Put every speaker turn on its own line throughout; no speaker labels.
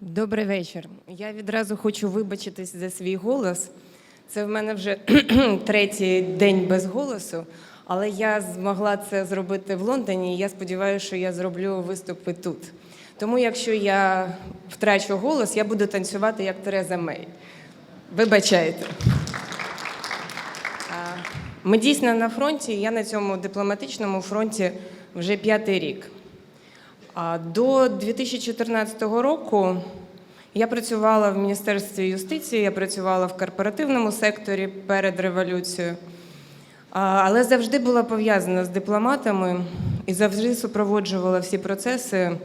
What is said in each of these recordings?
Добрий вечір. Я відразу хочу вибачитись за свій голос. Це в мене вже третій день без голосу, але я змогла це зробити в Лондоні. і Я сподіваюся, що я зроблю виступи тут. Тому, якщо я втрачу голос, я буду танцювати як Тереза Мей. Вибачайте. Ми дійсно на фронті. Я на цьому дипломатичному фронті вже п'ятий рік. До 2014 року я працювала в Міністерстві юстиції, я працювала в корпоративному секторі перед революцією, але завжди була пов'язана з дипломатами і завжди супроводжувала всі процеси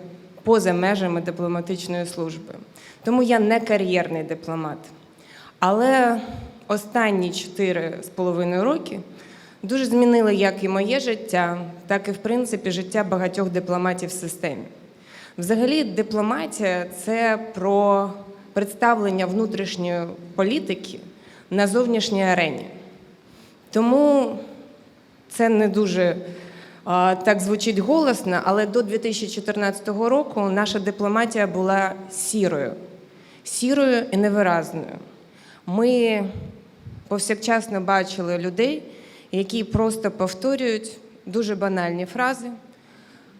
поза межами дипломатичної служби. Тому я не кар'єрний дипломат. Але останні чотири з половиною роки дуже змінили як і моє життя, так і в принципі життя багатьох дипломатів в системі. Взагалі, дипломатія це про представлення внутрішньої політики на зовнішній арені. Тому це не дуже так звучить голосно, але до 2014 року наша дипломатія була сірою, сірою і невиразною. Ми повсякчасно бачили людей, які просто повторюють дуже банальні фрази,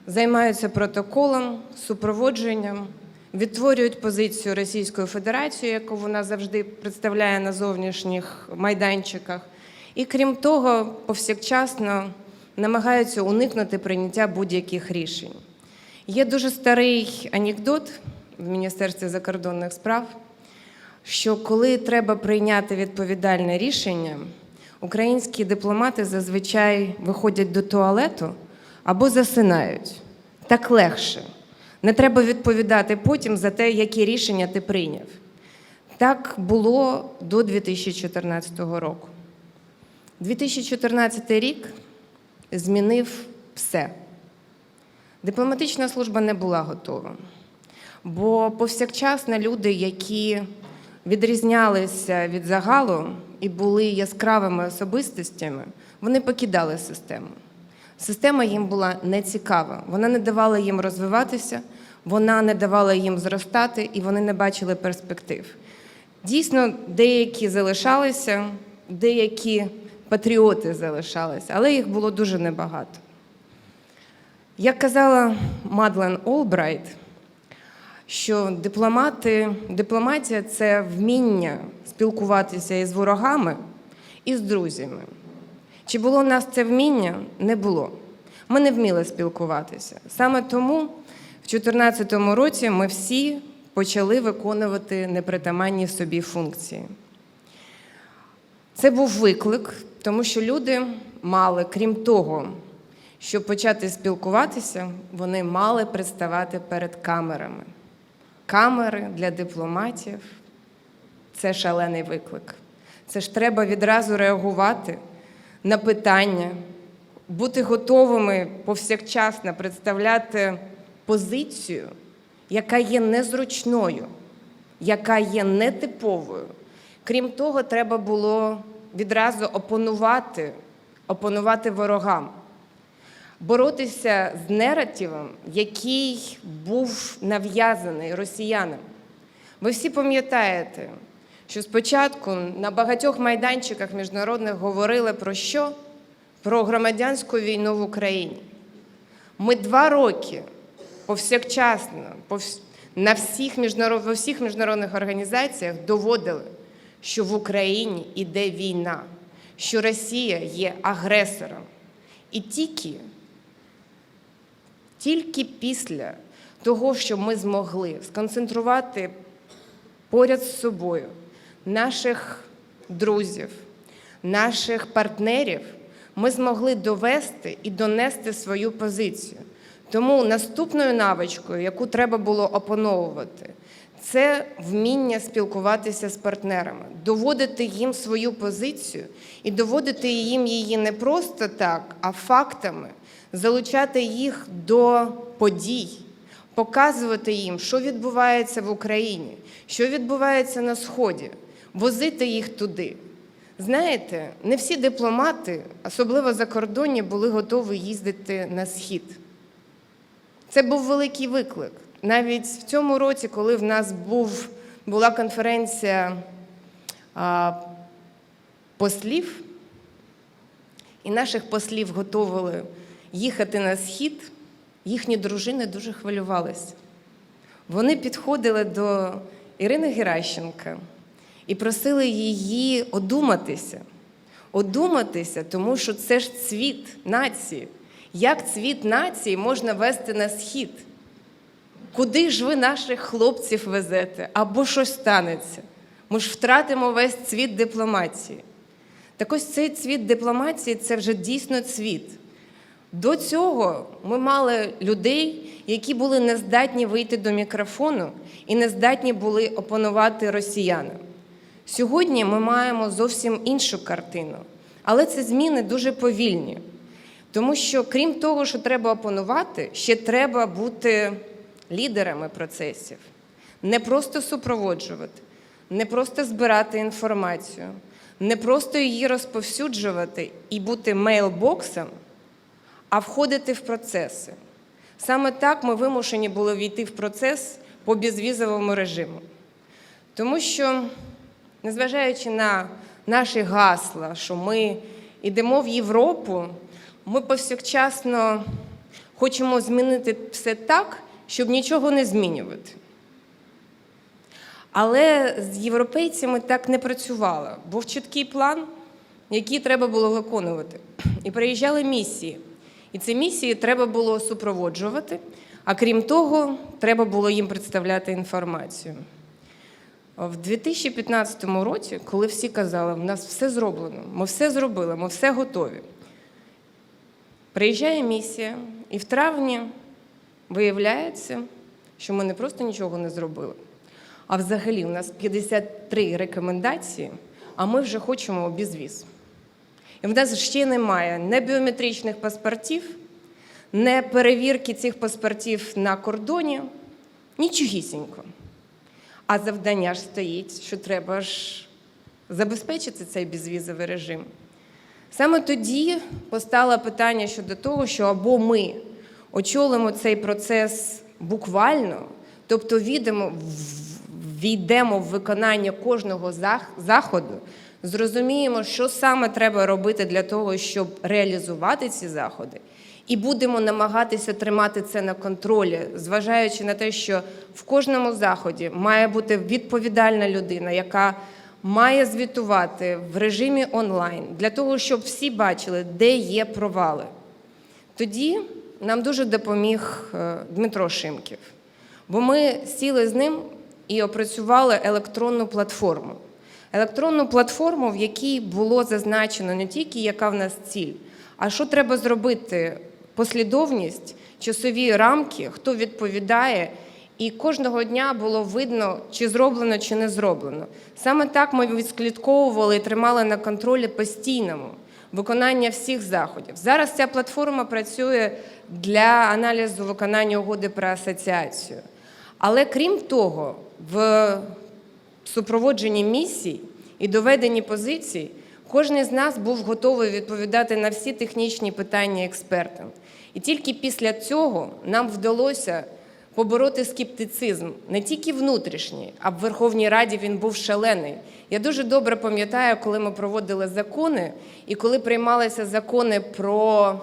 займаються протоколом, супроводженням, відтворюють позицію Російської Федерації, яку вона завжди представляє на зовнішніх майданчиках. І крім того, повсякчасно намагаються уникнути прийняття будь-яких рішень. Є дуже старий анекдот в Міністерстві закордонних справ, що коли треба прийняти відповідальне рішення, українські дипломати зазвичай виходять до туалету або засинають. Так легше. Не треба відповідати потім за те, які рішення ти прийняв. Так було до 2014 року. 2014 рік змінив все. Дипломатична служба не була готова. Бо повсякчасно люди, які відрізнялися від загалу і були яскравими особистостями, вони покидали систему. Система їм була нецікава, вона не давала їм розвиватися, вона не давала їм зростати, і вони не бачили перспектив. Дійсно, деякі залишалися, деякі патріоти залишалися, але їх було дуже небагато. Як казала Мадлен Олбрайт, що дипломати, дипломатія це вміння спілкуватися із ворогами і з друзями. Чи було у нас це вміння? Не було. Ми не вміли спілкуватися. Саме тому в 2014 році ми всі почали виконувати непритаманні собі функції. Це був виклик, тому що люди мали, крім того, щоб почати спілкуватися, вони мали представати перед камерами. Камери для дипломатів це шалений виклик. Це ж треба відразу реагувати на питання, бути готовими повсякчасно представляти позицію, яка є незручною, яка є нетиповою. Крім того, треба було відразу опонувати, опонувати ворогам, боротися з неративом, який був нав'язаний росіянам. Ви всі пам'ятаєте, що спочатку на багатьох майданчиках міжнародних говорили про що? Про громадянську війну в Україні. Ми два роки повсякчасно повс- на всіх міжнарод... во всіх міжнародних організаціях доводили, що в Україні йде війна, що Росія є агресором. І тільки, тільки після того, що ми змогли сконцентрувати поряд з собою наших друзів, наших партнерів, ми змогли довести і донести свою позицію. Тому наступною навичкою, яку треба було опановувати, це вміння спілкуватися з партнерами, доводити їм свою позицію і доводити їм її не просто так, а фактами, залучати їх до подій, показувати їм, що відбувається в Україні, що відбувається на Сході, возити їх туди. Знаєте, не всі дипломати, особливо закордонні, були готові їздити на схід. Це був великий виклик, навіть в цьому році, коли в нас був, була конференція а, послів, і наших послів готували їхати на схід, їхні дружини дуже хвилювалися. Вони підходили до Ірини Геращенка і просили її одуматися. Одуматися, тому що це ж цвіт нації. Як цвіт нації можна вести на схід? Куди ж ви наших хлопців везете? Або щось станеться? Ми ж втратимо весь цвіт дипломатії. Так ось цей цвіт дипломатії це вже дійсно цвіт. До цього ми мали людей, які були нездатні вийти до мікрофону і нездатні були опанувати росіянам. Сьогодні ми маємо зовсім іншу картину, але ці зміни дуже повільні. Тому що, крім того, що треба опанувати, ще треба бути лідерами процесів, не просто супроводжувати, не просто збирати інформацію, не просто її розповсюджувати і бути мейлбоксом, а входити в процеси. Саме так ми вимушені були війти в процес по безвізовому режиму. Тому що, незважаючи на наші гасла, що ми йдемо в Європу, ми повсякчасно хочемо змінити все так, щоб нічого не змінювати. Але з європейцями так не працювало. Був чіткий план, який треба було виконувати. І приїжджали місії. І ці місії треба було супроводжувати, а крім того, треба було їм представляти інформацію. В 2015 році, коли всі казали, в нас все зроблено, ми все зробили, ми все готові. Приїжджає місія, і в травні виявляється, що ми не просто нічого не зробили, а взагалі у нас 53 рекомендації, а ми вже хочемо безвіз. І в нас ще немає не біометричних паспортів, не перевірки цих паспортів на кордоні, нічогісінько. А завдання ж стоїть, що треба ж забезпечити цей безвізовий режим. Саме тоді постало питання щодо того, що або ми очолимо цей процес буквально, тобто відемо, війдемо в виконання кожного заходу, зрозуміємо, що саме треба робити для того, щоб реалізувати ці заходи, і будемо намагатися тримати це на контролі, зважаючи на те, що в кожному заході має бути відповідальна людина, яка має звітувати в режимі онлайн для того, щоб всі бачили, де є провали. Тоді нам дуже допоміг е, Дмитро Шимків, бо ми сіли з ним і опрацювали електронну платформу. Електронну платформу, в якій було зазначено не тільки яка в нас ціль, а що треба зробити, послідовність, часові рамки, хто відповідає. І кожного дня було видно, чи зроблено, чи не зроблено. Саме так ми відслідковували і тримали на контролі постійному виконання всіх заходів. Зараз ця платформа працює для аналізу виконання угоди про асоціацію. Але крім того, в супроводженні місій і доведенні позицій, кожен з нас був готовий відповідати на всі технічні питання експертам. І тільки після цього нам вдалося побороти скептицизм не тільки внутрішній, а в Верховній Раді він був шалений. Я дуже добре пам'ятаю, коли ми проводили закони, і коли приймалися закони про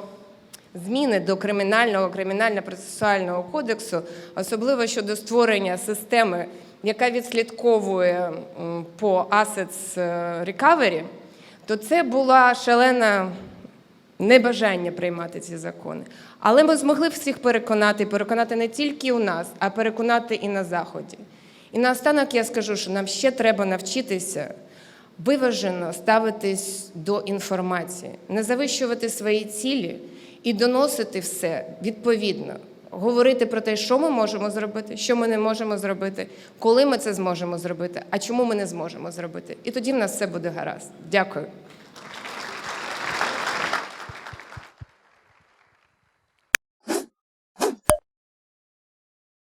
зміни до кримінального кримінально-процесуального кодексу, особливо щодо створення системи, яка відслідковує по Assets Recovery, то це була шалена небажання приймати ці закони. Але ми змогли всіх переконати, переконати не тільки у нас, а переконати і на Заході. І наостанок я скажу, що нам ще треба навчитися виважено ставитись до інформації, не завищувати свої цілі і доносити все відповідно. Говорити про те, що ми можемо зробити, що ми не можемо зробити, коли ми це зможемо зробити, а чому ми не зможемо зробити. І тоді в нас все буде гаразд. Дякую.